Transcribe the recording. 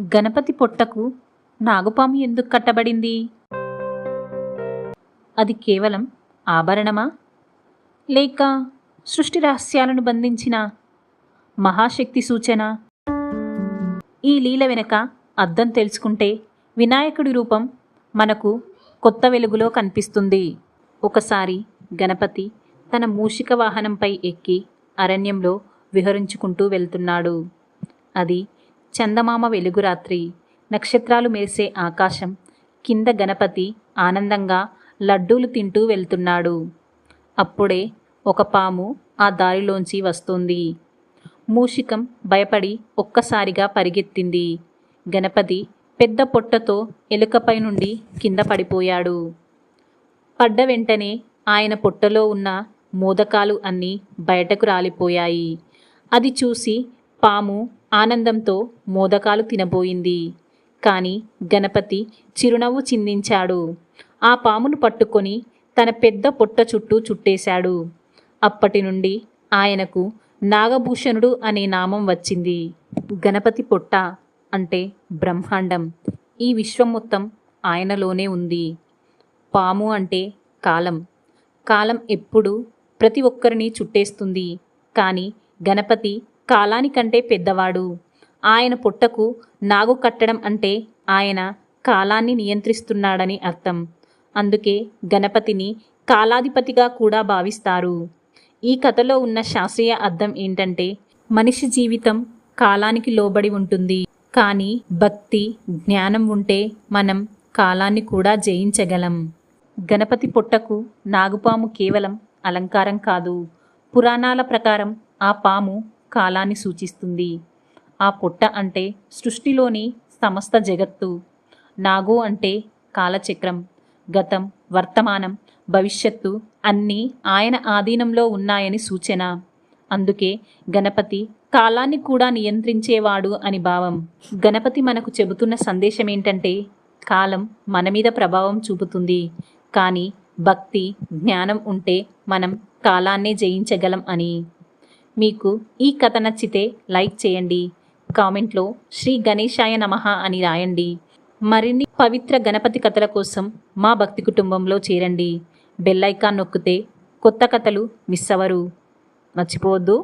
గణపతి పొట్టకు నాగుపాము ఎందుకు కట్టబడింది? అది కేవలం ఆభరణమా? లేక సృష్టి రహస్యాలను బంధించిన మహాశక్తి సూచన? ఈ లీల వెనక అర్థం తెలుసుకుంటే వినాయకుడి రూపం మనకు కొత్త వెలుగులో కనిపిస్తుంది. ఒకసారి గణపతి తన మూషిక వాహనంపై ఎక్కి అరణ్యంలో విహరించుకుంటూ వెళ్తున్నాడు. అది చందమామ వెలుగురాత్రి నక్షత్రాలు మెరిసే ఆకాశం కింద గణపతి ఆనందంగా లడ్డూలు తింటూ వెళ్తున్నాడు. అప్పుడే ఒక పాము ఆ దారిలోంచి వస్తుంది. మూషికం భయపడి ఒక్కసారిగా పరిగెత్తింది. గణపతి పెద్ద పొట్టతో ఎలుకపై నుండి కింద పడిపోయాడు. పడ్డ వెంటనే ఆయన పొట్టలో ఉన్న మోదకాలు అన్నీ బయటకు రాలిపోయాయి. అది చూసి పాము ఆనందంతో మోదకాలు తినబోయింది. కానీ గణపతి చిరునవ్వు చిందించాడు. ఆ పామును పట్టుకొని తన పెద్ద పొట్ట చుట్టూ చుట్టేశాడు. అప్పటి నుండి ఆయనకు నాగభూషణుడు అనే నామం వచ్చింది. గణపతి పొట్ట అంటే బ్రహ్మాండం. ఈ విశ్వం మొత్తం ఆయనలోనే ఉంది. పాము అంటే కాలం. కాలం ఎప్పుడు ప్రతి ఒక్కరిని చుట్టేస్తుంది. కానీ గణపతి కాలానికంటే పెద్దవాడు. ఆయన పుట్టకు నాగు కట్టడం అంటే ఆయన కాలాన్ని నియంత్రిస్తున్నాడని అర్థం. అందుకే గణపతిని కాలాధిపతిగా కూడా భావిస్తారు. ఈ కథలో ఉన్న శాస్త్రీయ అర్థం ఏంటంటే మనిషి జీవితం కాలానికి లోబడి ఉంటుంది. కానీ భక్తి జ్ఞానం ఉంటే మనం కాలాన్ని కూడా జయించగలం. గణపతి పొట్టకు నాగుపాము కేవలం అలంకారం కాదు. పురాణాల ప్రకారం ఆ పాము కాలాన్ని సూచిస్తుంది. ఆ పొట్ట అంటే సృష్టిలోని సమస్త జగత్తు. నాగో అంటే కాలచక్రం గతం వర్తమానం భవిష్యత్తు అన్నీ ఆయన ఆధీనంలో ఉన్నాయని సూచన. అందుకే గణపతి కాలాన్ని కూడా నియంత్రించేవాడు అని భావం. గణపతి మనకు చెబుతున్న సందేశం ఏంటంటే కాలం మన మీద ప్రభావం చూపుతుంది. కానీ భక్తి జ్ఞానం ఉంటే మనం కాలాన్నే జయించగలం అని. మీకు ఈ కథ నచ్చితే లైక్ చేయండి. కామెంట్లో శ్రీ గణేశాయ నమః అని రాయండి. మరిన్ని పవిత్ర గణపతి కథల కోసం మా భక్తి కుటుంబంలో చేరండి. బెల్లైకాన్ నొక్కితే కొత్త కథలు మిస్ అవ్వరు. మర్చిపోవద్దు.